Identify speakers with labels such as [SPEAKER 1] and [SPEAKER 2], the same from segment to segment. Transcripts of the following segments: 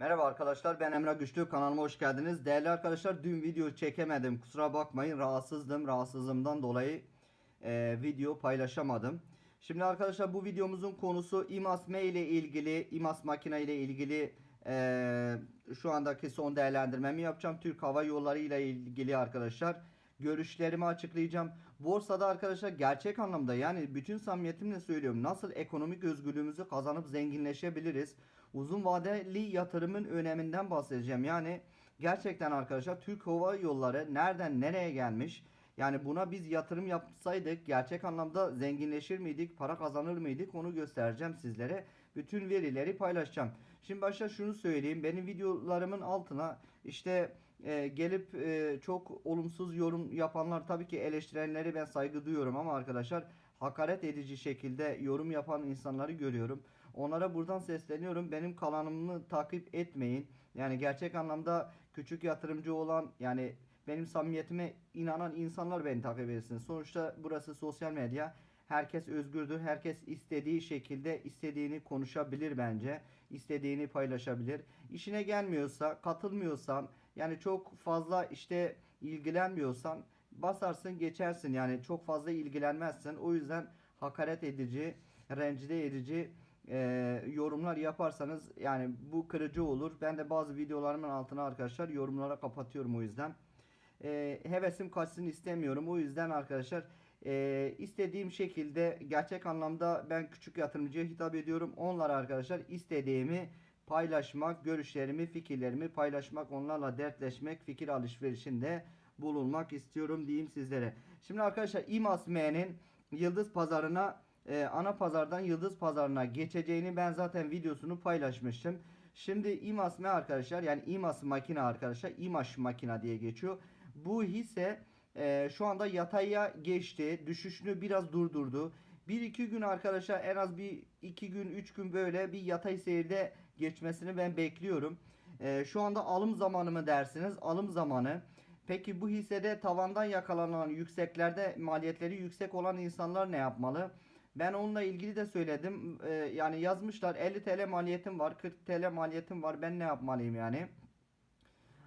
[SPEAKER 1] Merhaba arkadaşlar ben Emrah Güçlü kanalıma hoş geldiniz. Değerli arkadaşlar dün video çekemedim kusura bakmayın rahatsızdım rahatsızlığımdan dolayı e, video paylaşamadım. Şimdi arkadaşlar bu videomuzun konusu IMAS-M ile ilgili IMAS makine ile ilgili e, şu andaki son değerlendirmemi yapacağım. Türk Hava Yolları ile ilgili arkadaşlar görüşlerimi açıklayacağım. Borsada arkadaşlar gerçek anlamda yani bütün samimiyetimle söylüyorum nasıl ekonomik özgürlüğümüzü kazanıp zenginleşebiliriz. Uzun vadeli yatırımın öneminden bahsedeceğim. Yani gerçekten arkadaşlar Türk Hava Yolları nereden nereye gelmiş? Yani buna biz yatırım yapsaydık gerçek anlamda zenginleşir miydik, para kazanır mıydık onu göstereceğim sizlere. Bütün verileri paylaşacağım. Şimdi başta şunu söyleyeyim. Benim videolarımın altına işte e, gelip e, çok olumsuz yorum yapanlar tabii ki eleştirenleri ben saygı duyuyorum ama arkadaşlar hakaret edici şekilde yorum yapan insanları görüyorum. Onlara buradan sesleniyorum. Benim kanalımı takip etmeyin. Yani gerçek anlamda küçük yatırımcı olan yani benim samimiyetime inanan insanlar beni takip etsin. Sonuçta burası sosyal medya. Herkes özgürdür. Herkes istediği şekilde istediğini konuşabilir bence. İstediğini paylaşabilir. İşine gelmiyorsa, katılmıyorsan, yani çok fazla işte ilgilenmiyorsan basarsın geçersin. Yani çok fazla ilgilenmezsin. O yüzden hakaret edici, rencide edici e, yorumlar yaparsanız yani bu kırıcı olur. Ben de bazı videolarımın altına arkadaşlar yorumlara kapatıyorum o yüzden. E, hevesim kaçsın istemiyorum. O yüzden arkadaşlar e, istediğim şekilde gerçek anlamda ben küçük yatırımcıya hitap ediyorum. Onlara arkadaşlar istediğimi paylaşmak, görüşlerimi, fikirlerimi paylaşmak, onlarla dertleşmek, fikir alışverişinde bulunmak istiyorum diyeyim sizlere. Şimdi arkadaşlar İMAS-M'nin Yıldız Pazarına e, ana pazardan Yıldız Pazarına geçeceğini ben zaten videosunu paylaşmıştım. Şimdi İMAS-M arkadaşlar yani İMAS makine arkadaşlar İMAŞ makina diye geçiyor. Bu hisse e, şu anda yataya geçti. Düşüşünü biraz durdurdu. 1-2 gün arkadaşlar en az bir 2 gün 3 gün böyle bir yatay seyirde geçmesini ben bekliyorum. E, şu anda alım zamanı mı dersiniz? Alım zamanı. Peki bu hissede tavandan yakalanan yükseklerde maliyetleri yüksek olan insanlar ne yapmalı? Ben onunla ilgili de söyledim. E, yani yazmışlar 50 TL maliyetim var, 40 TL maliyetim var. Ben ne yapmalıyım yani?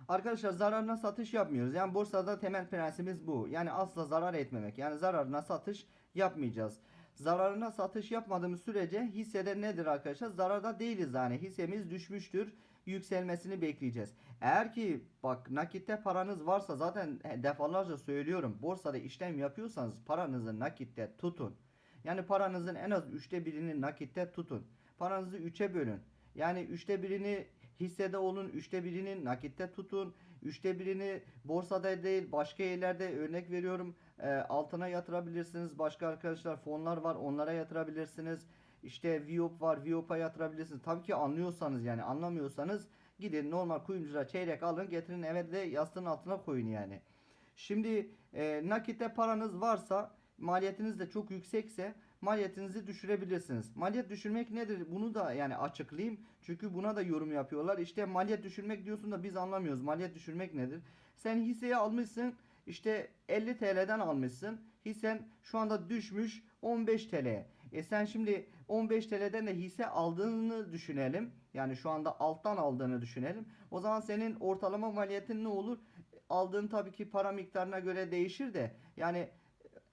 [SPEAKER 1] Arkadaşlar zararına satış yapmıyoruz. Yani borsada temel prensibimiz bu. Yani asla zarar etmemek. Yani zararına satış yapmayacağız. Zararına satış yapmadığımız sürece hissede nedir arkadaşlar? Zararda değiliz yani. Hissemiz düşmüştür. Yükselmesini bekleyeceğiz. Eğer ki bak nakitte paranız varsa zaten defalarca söylüyorum. Borsada işlem yapıyorsanız paranızı nakitte tutun. Yani paranızın en az üçte birini nakitte tutun. Paranızı üçe bölün. Yani üçte birini hissede olun, üçte birini nakitte tutun, üçte birini borsada değil başka yerlerde örnek veriyorum e, altına yatırabilirsiniz. Başka arkadaşlar fonlar var onlara yatırabilirsiniz. İşte Viop var Viop'a yatırabilirsiniz. Tabii ki anlıyorsanız yani anlamıyorsanız gidin normal kuyumcuda çeyrek alın getirin eve de yastığın altına koyun yani. Şimdi e, nakitte paranız varsa maliyetiniz de çok yüksekse maliyetinizi düşürebilirsiniz. Maliyet düşürmek nedir? Bunu da yani açıklayayım. Çünkü buna da yorum yapıyorlar. İşte maliyet düşürmek diyorsun da biz anlamıyoruz. Maliyet düşürmek nedir? Sen hisseyi almışsın işte 50 TL'den almışsın. Hissen şu anda düşmüş 15 TL. E sen şimdi 15 TL'den de hisse aldığını düşünelim. Yani şu anda alttan aldığını düşünelim. O zaman senin ortalama maliyetin ne olur? Aldığın tabii ki para miktarına göre değişir de. Yani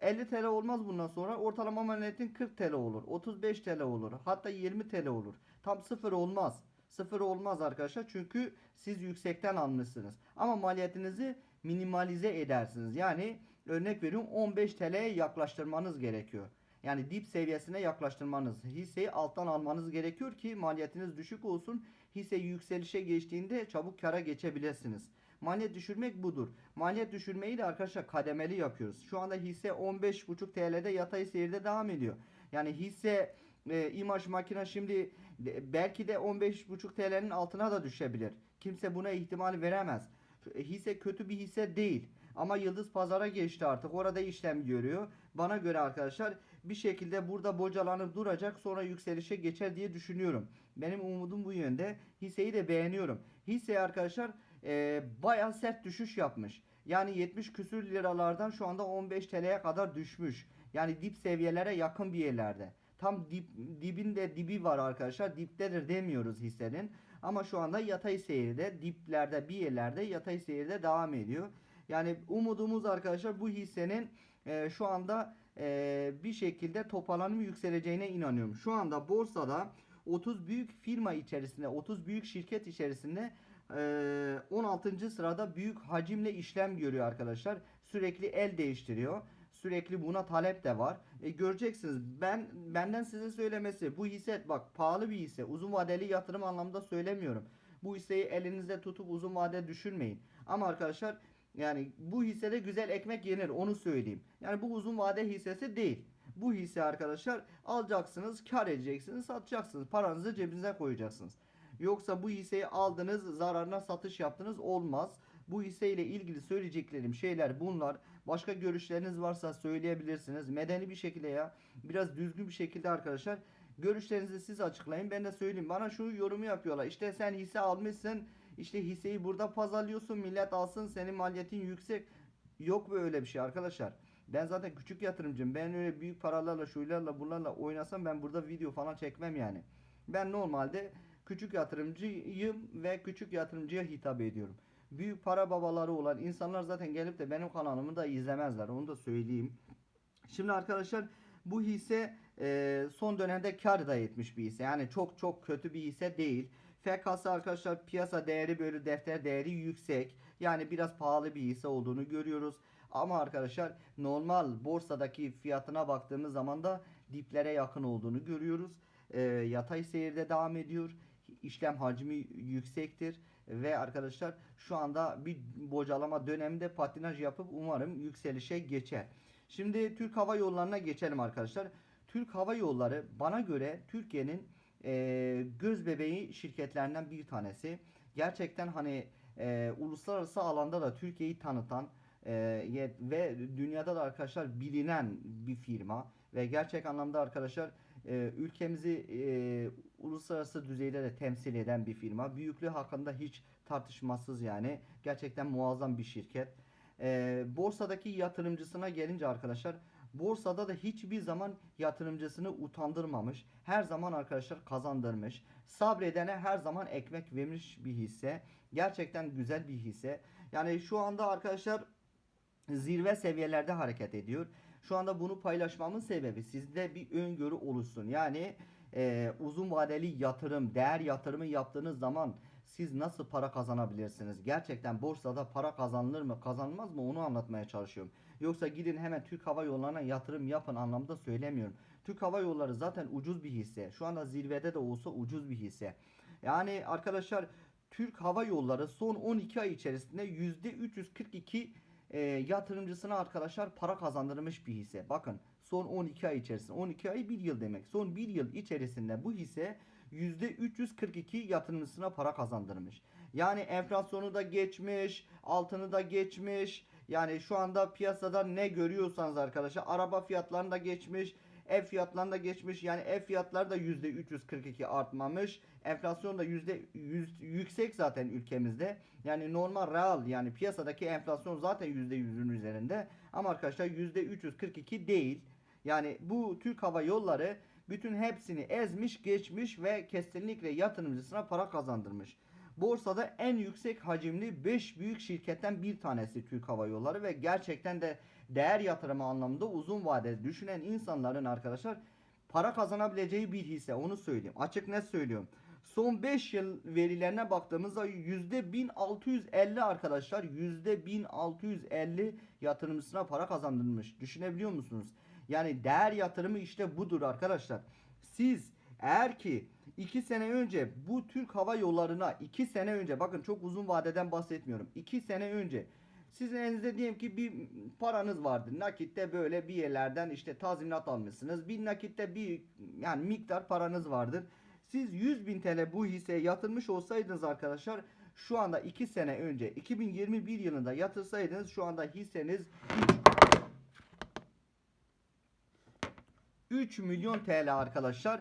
[SPEAKER 1] 50 TL olmaz bundan sonra. Ortalama maliyetin 40 TL olur. 35 TL olur. Hatta 20 TL olur. Tam sıfır olmaz. Sıfır olmaz arkadaşlar. Çünkü siz yüksekten almışsınız. Ama maliyetinizi minimalize edersiniz. Yani örnek veriyorum 15 TL'ye yaklaştırmanız gerekiyor. Yani dip seviyesine yaklaştırmanız, hisseyi alttan almanız gerekiyor ki maliyetiniz düşük olsun. Hisse yükselişe geçtiğinde çabuk kara geçebilirsiniz. Maliyet düşürmek budur. Maliyet düşürmeyi de arkadaşlar kademeli yapıyoruz. Şu anda hisse 15,5 TL'de yatay seyirde devam ediyor. Yani hisse e, imaj makine şimdi de, belki de 15,5 TL'nin altına da düşebilir. Kimse buna ihtimal veremez. Hisse kötü bir hisse değil. Ama Yıldız Pazar'a geçti artık. Orada işlem görüyor. Bana göre arkadaşlar bir şekilde burada bocalanıp duracak sonra yükselişe geçer diye düşünüyorum. Benim umudum bu yönde. Hisseyi de beğeniyorum. Hisse arkadaşlar e, bayağı sert düşüş yapmış. Yani 70 küsür liralardan şu anda 15 TL'ye kadar düşmüş. Yani dip seviyelere yakın bir yerlerde. tam dip, dibinde dibi var arkadaşlar. Diptedir demiyoruz hissenin. Ama şu anda yatay seyirde diplerde bir yerlerde yatay seyirde devam ediyor. Yani umudumuz arkadaşlar bu hissenin e, şu anda e, bir şekilde toparlanıp yükseleceğine inanıyorum. Şu anda borsada 30 büyük firma içerisinde 30 büyük şirket içerisinde 16. sırada büyük hacimle işlem görüyor arkadaşlar. Sürekli el değiştiriyor. Sürekli buna talep de var. E, göreceksiniz. Ben benden size söylemesi bu hisse bak pahalı bir hisse. Uzun vadeli yatırım anlamında söylemiyorum. Bu hisseyi elinizde tutup uzun vade düşünmeyin. Ama arkadaşlar yani bu hissede güzel ekmek yenir onu söyleyeyim. Yani bu uzun vade hissesi değil. Bu hisse arkadaşlar alacaksınız, kar edeceksiniz, satacaksınız. Paranızı cebinize koyacaksınız. Yoksa bu hisseyi aldınız, zararına satış yaptınız olmaz. Bu hisseyle ilgili söyleyeceklerim şeyler bunlar. Başka görüşleriniz varsa söyleyebilirsiniz. Medeni bir şekilde ya. Biraz düzgün bir şekilde arkadaşlar. Görüşlerinizi siz açıklayın. Ben de söyleyeyim. Bana şu yorumu yapıyorlar. İşte sen hisse almışsın. İşte hisseyi burada pazarlıyorsun. Millet alsın. Senin maliyetin yüksek. Yok böyle bir şey arkadaşlar. Ben zaten küçük yatırımcıyım. Ben öyle büyük paralarla şuylarla bunlarla oynasam ben burada video falan çekmem yani. Ben normalde küçük yatırımcıyım ve küçük yatırımcıya hitap ediyorum. Büyük para babaları olan insanlar zaten gelip de benim kanalımı da izlemezler. Onu da söyleyeyim. Şimdi arkadaşlar bu hisse e, son dönemde kar da etmiş bir hisse. Yani çok çok kötü bir hisse değil. FK'sı arkadaşlar piyasa değeri bölü defter değeri yüksek. Yani biraz pahalı bir hisse olduğunu görüyoruz. Ama arkadaşlar normal borsadaki fiyatına baktığımız zaman da diplere yakın olduğunu görüyoruz. E, yatay seyirde devam ediyor. İşlem hacmi yüksektir ve arkadaşlar şu anda bir bocalama döneminde patinaj yapıp umarım yükselişe geçer. Şimdi Türk Hava Yolları'na geçelim arkadaşlar. Türk Hava Yolları bana göre Türkiye'nin e, göz bebeği şirketlerinden bir tanesi. Gerçekten hani e, uluslararası alanda da Türkiye'yi tanıtan e, ve dünyada da arkadaşlar bilinen bir firma ve gerçek anlamda arkadaşlar e, ülkemizi e, uluslararası düzeyde de temsil eden bir firma. Büyüklüğü hakkında hiç tartışmasız yani. Gerçekten muazzam bir şirket. E, borsadaki yatırımcısına gelince arkadaşlar borsada da hiçbir zaman yatırımcısını utandırmamış. Her zaman arkadaşlar kazandırmış. Sabredene her zaman ekmek vermiş bir hisse. Gerçekten güzel bir hisse. Yani şu anda arkadaşlar zirve seviyelerde hareket ediyor. Şu anda bunu paylaşmamın sebebi sizde bir öngörü oluşsun. Yani e, uzun vadeli yatırım, değer yatırımı yaptığınız zaman siz nasıl para kazanabilirsiniz? Gerçekten borsada para kazanılır mı, kazanmaz mı onu anlatmaya çalışıyorum. Yoksa gidin hemen Türk Hava Yolları'na yatırım yapın anlamda söylemiyorum. Türk Hava Yolları zaten ucuz bir hisse. Şu anda zirvede de olsa ucuz bir hisse. Yani arkadaşlar Türk Hava Yolları son 12 ay içerisinde %342 e, yatırımcısına arkadaşlar para kazandırmış bir hisse. Bakın son 12 ay içerisinde 12 ay 1 yıl demek. Son 1 yıl içerisinde bu hisse %342 yatırımcısına para kazandırmış. Yani enflasyonu da geçmiş, altını da geçmiş. Yani şu anda piyasada ne görüyorsanız arkadaşlar araba fiyatlarını da geçmiş. Ev fiyatlarını da geçmiş. Yani ev fiyatları da %342 artmamış. Enflasyon da %100 yüksek zaten ülkemizde. Yani normal real yani piyasadaki enflasyon zaten %100'ün üzerinde. Ama arkadaşlar %342 değil. Yani bu Türk Hava Yolları bütün hepsini ezmiş, geçmiş ve kesinlikle yatırımcısına para kazandırmış. Borsada en yüksek hacimli 5 büyük şirketten bir tanesi Türk Hava Yolları ve gerçekten de değer yatırımı anlamında uzun vadeli düşünen insanların arkadaşlar para kazanabileceği bir hisse onu söyleyeyim. Açık net söylüyorum. Son 5 yıl verilerine baktığımızda %1650 arkadaşlar %1650 yatırımcısına para kazandırmış. Düşünebiliyor musunuz? Yani değer yatırımı işte budur arkadaşlar. Siz eğer ki 2 sene önce bu Türk Hava Yolları'na 2 sene önce bakın çok uzun vadeden bahsetmiyorum. 2 sene önce sizin elinizde diyelim ki bir paranız vardı. Nakitte böyle bir yerlerden işte tazminat almışsınız. Bir nakitte bir yani miktar paranız vardır. Siz 100 bin TL bu hisseye yatırmış olsaydınız arkadaşlar şu anda 2 sene önce 2021 yılında yatırsaydınız şu anda hisseniz 3 milyon TL arkadaşlar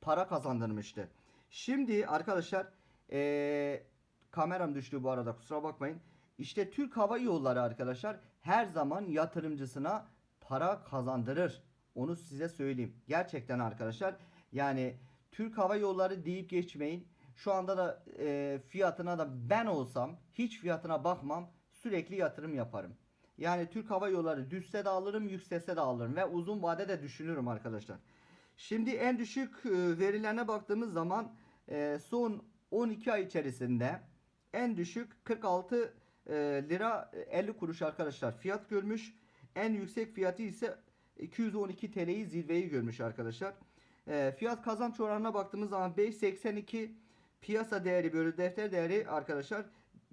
[SPEAKER 1] para kazandırmıştı. Şimdi arkadaşlar eee, kameram düştü bu arada kusura bakmayın. İşte Türk Hava Yolları arkadaşlar her zaman yatırımcısına para kazandırır. Onu size söyleyeyim. Gerçekten arkadaşlar yani Türk Hava Yolları deyip geçmeyin. Şu anda da e, fiyatına da ben olsam hiç fiyatına bakmam. Sürekli yatırım yaparım. Yani Türk Hava Yolları düşse de alırım, yükselse de alırım ve uzun vadede düşünürüm arkadaşlar. Şimdi en düşük e, verilerine baktığımız zaman e, son 12 ay içerisinde en düşük 46 e, lira e, 50 kuruş arkadaşlar fiyat görmüş. En yüksek fiyatı ise 212 TL'yi zirveyi görmüş arkadaşlar. E, fiyat kazanç oranına baktığımız zaman 5.82 piyasa değeri bölü defter değeri arkadaşlar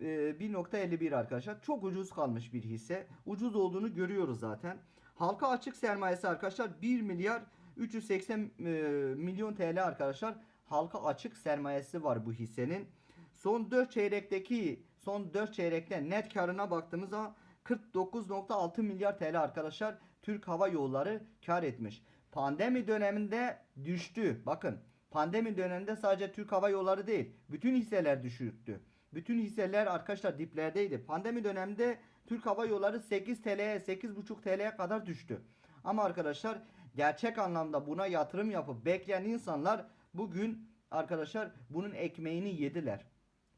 [SPEAKER 1] e, 1.51 arkadaşlar. Çok ucuz kalmış bir hisse. Ucuz olduğunu görüyoruz zaten. Halka açık sermayesi arkadaşlar 1 milyar 380 e, milyon TL arkadaşlar. Halka açık sermayesi var bu hissenin. Son 4 çeyrekteki son 4 çeyrekte net karına baktığımız zaman 49.6 milyar TL arkadaşlar Türk Hava Yolları kar etmiş. Pandemi döneminde düştü. Bakın pandemi döneminde sadece Türk Hava Yolları değil bütün hisseler düşüktü. Bütün hisseler arkadaşlar diplerdeydi. Pandemi döneminde Türk Hava Yolları 8 TL'ye 8,5 TL'ye kadar düştü. Ama arkadaşlar gerçek anlamda buna yatırım yapıp bekleyen insanlar bugün arkadaşlar bunun ekmeğini yediler.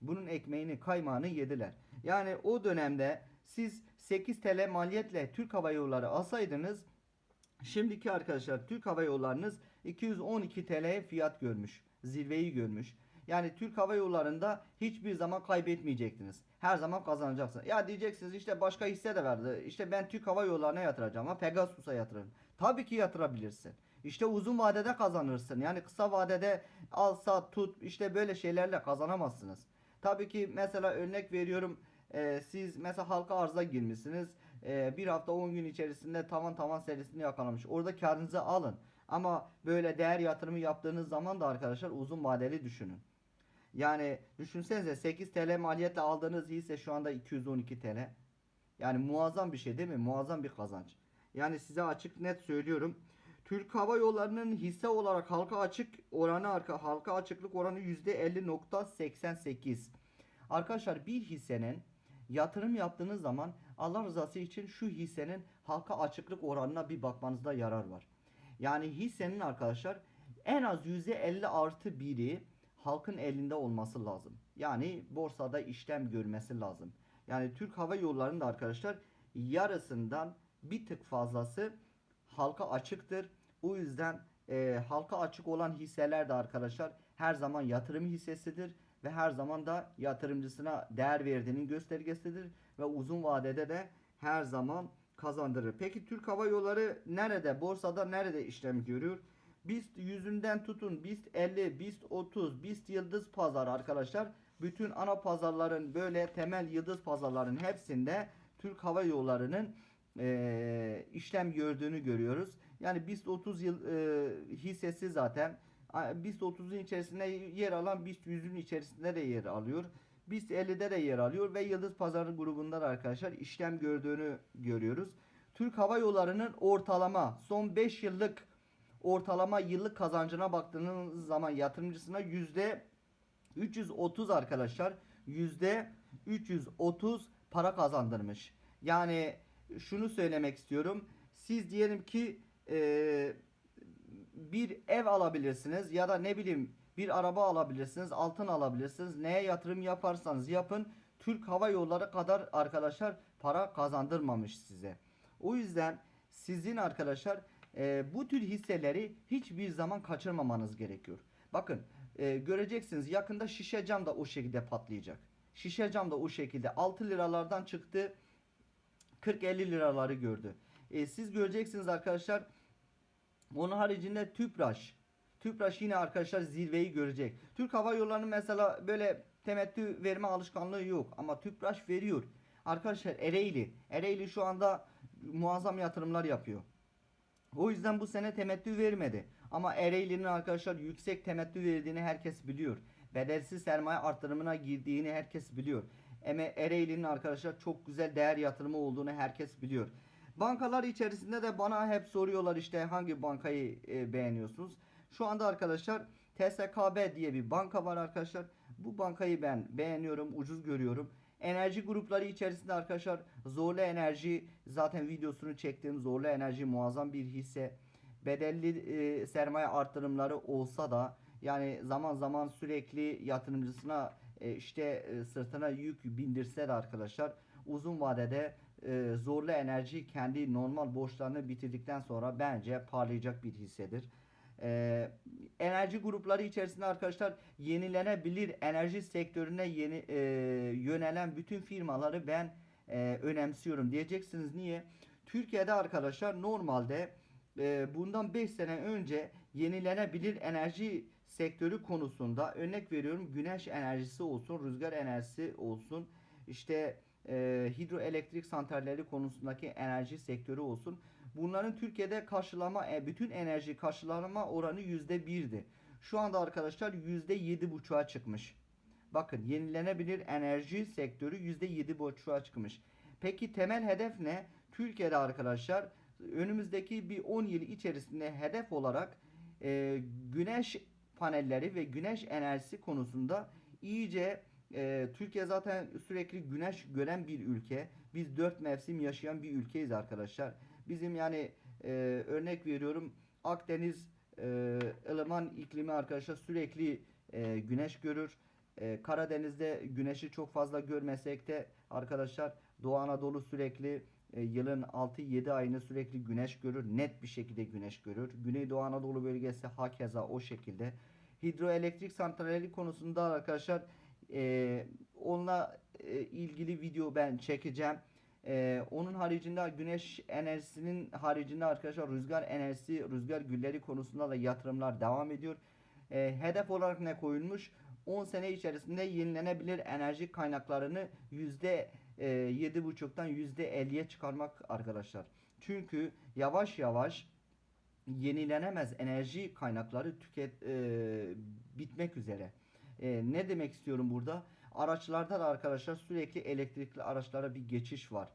[SPEAKER 1] Bunun ekmeğini kaymağını yediler. Yani o dönemde siz 8 TL maliyetle Türk Hava Yolları alsaydınız şimdiki arkadaşlar Türk Hava Yollarınız 212 TL fiyat görmüş. Zirveyi görmüş. Yani Türk Hava Yolları'nda hiçbir zaman kaybetmeyecektiniz. Her zaman kazanacaksınız. Ya diyeceksiniz işte başka hisse de verdi. İşte ben Türk Hava Yolları'na yatıracağım ama Pegasus'a yatırırım. Tabii ki yatırabilirsin. İşte uzun vadede kazanırsın. Yani kısa vadede al sat tut işte böyle şeylerle kazanamazsınız. Tabii ki mesela örnek veriyorum e, siz mesela halka arıza girmişsiniz. E, bir hafta 10 gün içerisinde tavan tavan serisini yakalamış. Orada karınızı alın. Ama böyle değer yatırımı yaptığınız zaman da arkadaşlar uzun vadeli düşünün. Yani düşünsenize 8 TL maliyetle aldığınız hisse şu anda 212 TL. Yani muazzam bir şey değil mi? Muazzam bir kazanç. Yani size açık net söylüyorum. Türk Hava Yolları'nın hisse olarak halka açık oranı arka halka açıklık oranı %50.88. Arkadaşlar bir hissenin yatırım yaptığınız zaman Allah rızası için şu hissenin halka açıklık oranına bir bakmanızda yarar var. Yani hissenin arkadaşlar en az %50 artı biri halkın elinde olması lazım. Yani borsada işlem görmesi lazım. Yani Türk Hava Yolları'nın da arkadaşlar yarısından bir tık fazlası halka açıktır. O yüzden e, halka açık olan hisseler de arkadaşlar her zaman yatırım hissesidir ve her zaman da yatırımcısına değer verdiğinin göstergesidir ve uzun vadede de her zaman kazandırır. Peki Türk Hava Yolları nerede? Borsada nerede işlem görüyor? BIST yüzünden tutun BIST 50, BIST 30, BIST yıldız pazar arkadaşlar. Bütün ana pazarların böyle temel yıldız pazarların hepsinde Türk Hava Yolları'nın e, işlem gördüğünü görüyoruz. Yani BIST 30 yıl e, hissesi zaten BIST 30'un içerisinde yer alan BIST 100'ün içerisinde de yer alıyor. BIST 50'de de yer alıyor ve Yıldız Pazarı grubunda da arkadaşlar işlem gördüğünü görüyoruz. Türk Hava Yolları'nın ortalama son 5 yıllık ortalama yıllık kazancına baktığınız zaman yatırımcısına yüzde 330 arkadaşlar yüzde 330 para kazandırmış. Yani şunu söylemek istiyorum. Siz diyelim ki e, bir ev alabilirsiniz ya da ne bileyim bir araba alabilirsiniz, altın alabilirsiniz. Neye yatırım yaparsanız yapın. Türk Hava Yolları kadar arkadaşlar para kazandırmamış size. O yüzden sizin arkadaşlar e, bu tür hisseleri hiçbir zaman kaçırmamanız gerekiyor. Bakın e, göreceksiniz yakında şişe cam da o şekilde patlayacak. Şişe cam da o şekilde 6 liralardan çıktı 40-50 liraları gördü. E, siz göreceksiniz arkadaşlar onun haricinde Tüpraş. Tüpraş yine arkadaşlar zirveyi görecek. Türk Hava Yolları'nın mesela böyle temettü verme alışkanlığı yok. Ama Tüpraş veriyor. Arkadaşlar Ereğli. Ereğli şu anda muazzam yatırımlar yapıyor. O yüzden bu sene temettü vermedi. Ama Ereğli'nin arkadaşlar yüksek temettü verdiğini herkes biliyor. Bedelsiz sermaye artırımına girdiğini herkes biliyor. Ereğli'nin arkadaşlar çok güzel değer yatırımı olduğunu herkes biliyor. Bankalar içerisinde de bana hep soruyorlar işte hangi bankayı e, beğeniyorsunuz. Şu anda arkadaşlar TSKB diye bir banka var arkadaşlar. Bu bankayı ben beğeniyorum, ucuz görüyorum. Enerji grupları içerisinde arkadaşlar Zorlu Enerji zaten videosunu çektiğim Zorlu Enerji muazzam bir hisse. bedelli e, sermaye artırımları olsa da yani zaman zaman sürekli yatırımcısına e, işte e, sırtına yük bindirse de arkadaşlar uzun vadede e, zorlu enerji kendi normal borçlarını bitirdikten sonra bence parlayacak bir hissedir. E, enerji grupları içerisinde arkadaşlar yenilenebilir enerji sektörüne yeni e, yönelen bütün firmaları ben e, önemsiyorum diyeceksiniz niye? Türkiye'de arkadaşlar normalde e, bundan 5 sene önce yenilenebilir enerji sektörü konusunda örnek veriyorum güneş enerjisi olsun, rüzgar enerjisi olsun, işte e, hidroelektrik santralleri konusundaki enerji sektörü olsun. Bunların Türkiye'de karşılama e, bütün enerji karşılama oranı yüzde birdi. Şu anda arkadaşlar yüzde yedi buçuğa çıkmış. Bakın yenilenebilir enerji sektörü yüzde yedi buçuğa çıkmış. Peki temel hedef ne? Türkiye'de arkadaşlar önümüzdeki bir 10 yıl içerisinde hedef olarak e, güneş panelleri ve güneş enerjisi konusunda iyice e, Türkiye zaten sürekli güneş gören bir ülke. Biz dört mevsim yaşayan bir ülkeyiz arkadaşlar. Bizim yani e, örnek veriyorum Akdeniz e, ılıman iklimi arkadaşlar sürekli e, güneş görür. E, Karadeniz'de güneşi çok fazla görmesek de arkadaşlar Doğu Anadolu sürekli e, yılın 6-7 ayını sürekli güneş görür. Net bir şekilde güneş görür. Güneydoğu Anadolu bölgesi hakeza o şekilde. Hidroelektrik santrali konusunda arkadaşlar e, onunla e, ilgili video ben çekeceğim. E, onun haricinde güneş enerjisinin haricinde arkadaşlar rüzgar enerjisi, rüzgar gülleri konusunda da yatırımlar devam ediyor. E, hedef olarak ne koyulmuş? 10 sene içerisinde yenilenebilir enerji kaynaklarını yüzde e, %7,5'tan %50'ye çıkarmak arkadaşlar. Çünkü yavaş yavaş yenilenemez enerji kaynakları tüket e, bitmek üzere. E, ne demek istiyorum burada? Araçlarda da arkadaşlar sürekli elektrikli araçlara bir geçiş var.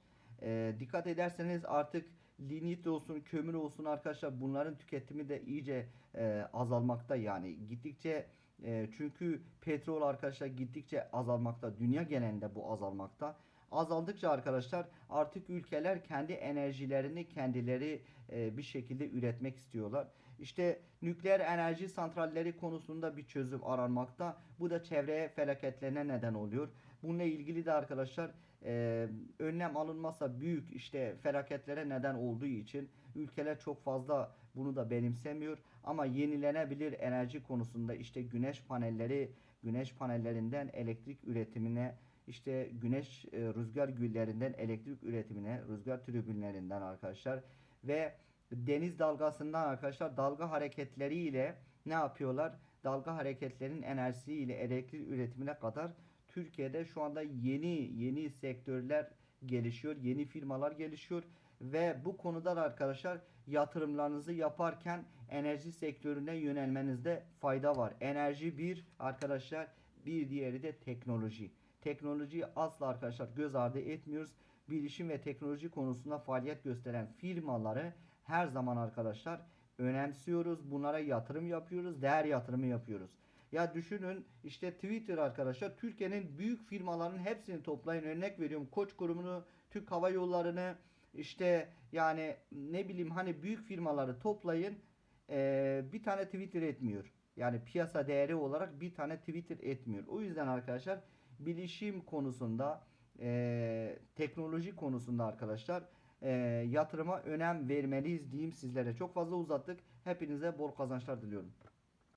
[SPEAKER 1] E, dikkat ederseniz artık lignit olsun, kömür olsun arkadaşlar bunların tüketimi de iyice e, azalmakta yani. Gittikçe e, çünkü petrol arkadaşlar gittikçe azalmakta. Dünya genelinde bu azalmakta. Azaldıkça arkadaşlar artık ülkeler kendi enerjilerini kendileri e, bir şekilde üretmek istiyorlar. İşte nükleer enerji santralleri konusunda bir çözüm aranmakta. Bu da çevreye felaketlerine neden oluyor. Bununla ilgili de arkadaşlar e, önlem alınmazsa büyük işte felaketlere neden olduğu için ülkeler çok fazla bunu da benimsemiyor. Ama yenilenebilir enerji konusunda işte güneş panelleri, güneş panellerinden elektrik üretimine işte güneş e, rüzgar güllerinden elektrik üretimine, rüzgar tribünlerinden arkadaşlar ve deniz dalgasından arkadaşlar dalga hareketleriyle ne yapıyorlar? Dalga hareketlerinin enerjisiyle elektrik üretimine kadar Türkiye'de şu anda yeni yeni sektörler gelişiyor, yeni firmalar gelişiyor ve bu konuda da arkadaşlar yatırımlarınızı yaparken enerji sektörüne yönelmenizde fayda var. Enerji bir arkadaşlar, bir diğeri de teknoloji. Teknolojiyi asla arkadaşlar göz ardı etmiyoruz. Bilişim ve teknoloji konusunda faaliyet gösteren firmaları her zaman arkadaşlar önemsiyoruz. Bunlara yatırım yapıyoruz. Değer yatırımı yapıyoruz. Ya düşünün işte Twitter arkadaşlar Türkiye'nin büyük firmaların hepsini toplayın. Örnek veriyorum Koç grubunu, Türk Hava Yolları'nı işte yani ne bileyim hani büyük firmaları toplayın. Ee, bir tane Twitter etmiyor. Yani piyasa değeri olarak bir tane Twitter etmiyor. O yüzden arkadaşlar bilişim konusunda e, teknoloji konusunda arkadaşlar e, yatırıma önem vermeliyiz diyeyim sizlere. Çok fazla uzattık. Hepinize bol kazançlar diliyorum.